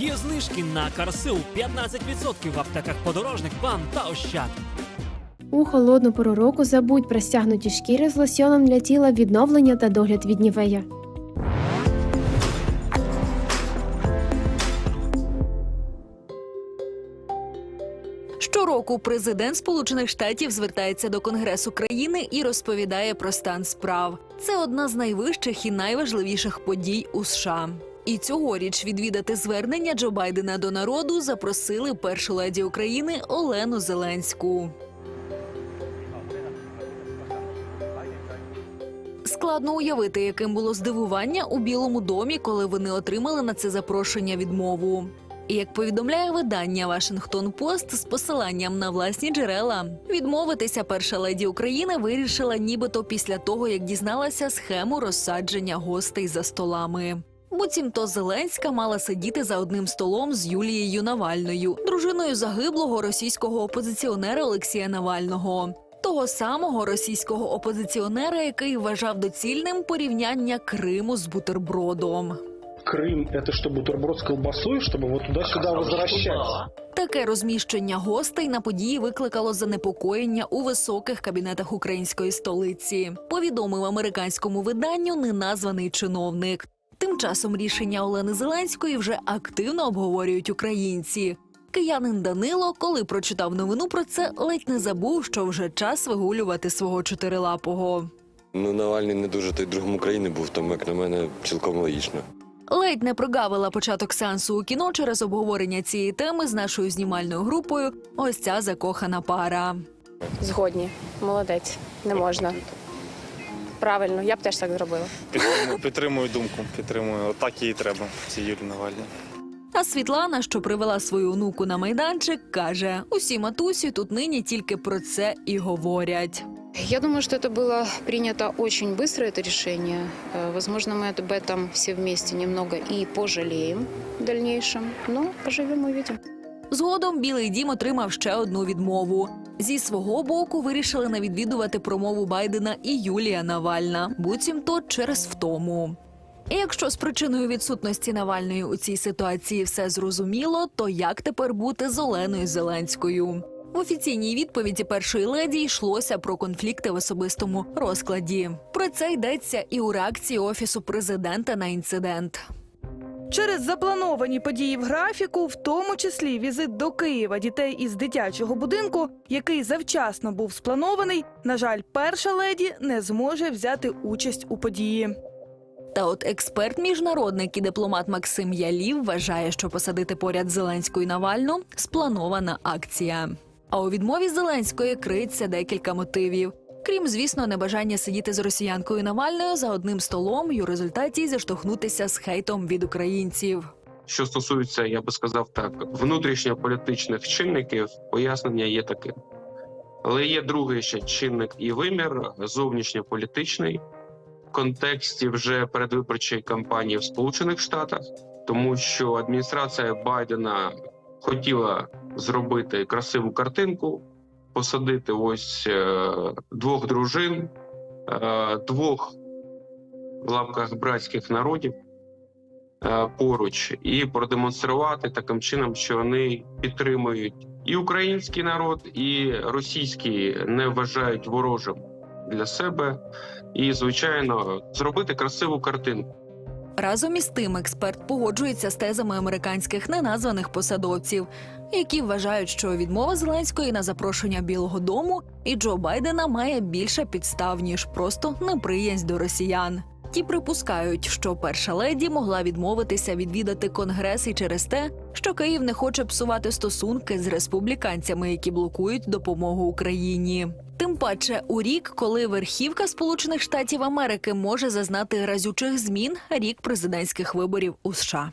Є знижки на Карсил 15% в аптеках подорожник, бам та ощад. У холодну пору року забудь про стягнуті шкіри з лосьоном для тіла відновлення та догляд від нівея. Щороку президент Сполучених Штатів звертається до Конгресу країни і розповідає про стан справ. Це одна з найвищих і найважливіших подій у США. І цьогоріч відвідати звернення Джо Байдена до народу запросили першу леді України Олену Зеленську. Складно уявити, яким було здивування у Білому домі, коли вони отримали на це запрошення відмову. Як повідомляє видання Вашингтон Пост з посиланням на власні джерела, відмовитися перша леді України вирішила нібито після того, як дізналася схему розсадження гостей за столами. Буцімто Зеленська мала сидіти за одним столом з Юлією Навальною, дружиною загиблого російського опозиціонера Олексія Навального. Того самого російського опозиціонера, який вважав доцільним порівняння Криму з бутербродом. Крым это что, бутерброд с колбасой, чтобы вот туда-сюда возвращаться? Таке розміщення гостей на події викликало занепокоєння у високих кабінетах української столиці. Повідомив американському виданню неназваний чиновник. Тим часом рішення Олени Зеленської вже активно обговорюють українці. Киянин Данило, коли прочитав новину про це, ледь не забув, що вже час вигулювати свого чотирилапого. Ну, Навальний не дуже той другом України був, тому як на мене цілком логічно. Ледь не прогавила початок сеансу у кіно через обговорення цієї теми з нашою знімальною групою. Ось ця закохана пара. Згодні, молодець, не можна. Правильно, я б теж так зробила. Підтримую, підтримую думку, підтримую. Отак їй треба, цій Юлі Навальній. А Світлана, що привела свою онуку на майданчик, каже: усі матусі тут нині тільки про це і говорять. Я думаю, что это было принято очень быстро, это решение. Э, Возможно, мы об этом все вместе немного и пожалеем в дальнейшем. Но поживем и увидим. Згодом Білий Дім отримав ще одну відмову. Зі свого боку вирішили не відвідувати промову Байдена і Юлія Навальна, буцімто через втому. І якщо з причиною відсутності Навальної у цій ситуації все зрозуміло, то як тепер бути з Оленою Зеленською? В офіційній відповіді першої леді йшлося про конфлікти в особистому розкладі. Про це йдеться і у реакції офісу президента на інцидент. Через заплановані події в графіку, в тому числі візит до Києва дітей із дитячого будинку, який завчасно був спланований, на жаль, перша леді не зможе взяти участь у події. Та от експерт міжнародник і дипломат Максим Ялів вважає, що посадити поряд Зеленську і Навальну спланована акція. А у відмові Зеленської криється декілька мотивів. Крім, звісно, небажання сидіти з росіянкою Навальною за одним столом і у результаті зіштовхнутися з хейтом від українців. Що стосується, я би сказав так, внутрішньополітичних чинників, пояснення є таким. Але є другий ще чинник і вимір зовнішньополітичний в контексті вже передвиборчої кампанії в Сполучених Штатах, тому що адміністрація Байдена хотіла зробити красиву картинку, посадити ось е, двох дружин, е, двох в лапках братських народів е, поруч і продемонструвати таким чином, що вони підтримують і український народ, і російський не вважають ворожим для себе, і звичайно зробити красиву картинку. Разом із тим, експерт погоджується з тезами американських неназваних посадовців, які вважають, що відмова Зеленської на запрошення Білого Дому і Джо Байдена має більше підстав ніж просто неприязнь до росіян. Ті припускають, що перша леді могла відмовитися відвідати конгрес і через те, що Київ не хоче псувати стосунки з республіканцями, які блокують допомогу Україні. Тим паче у рік, коли верхівка Сполучених Штатів Америки може зазнати разючих змін рік президентських виборів у США.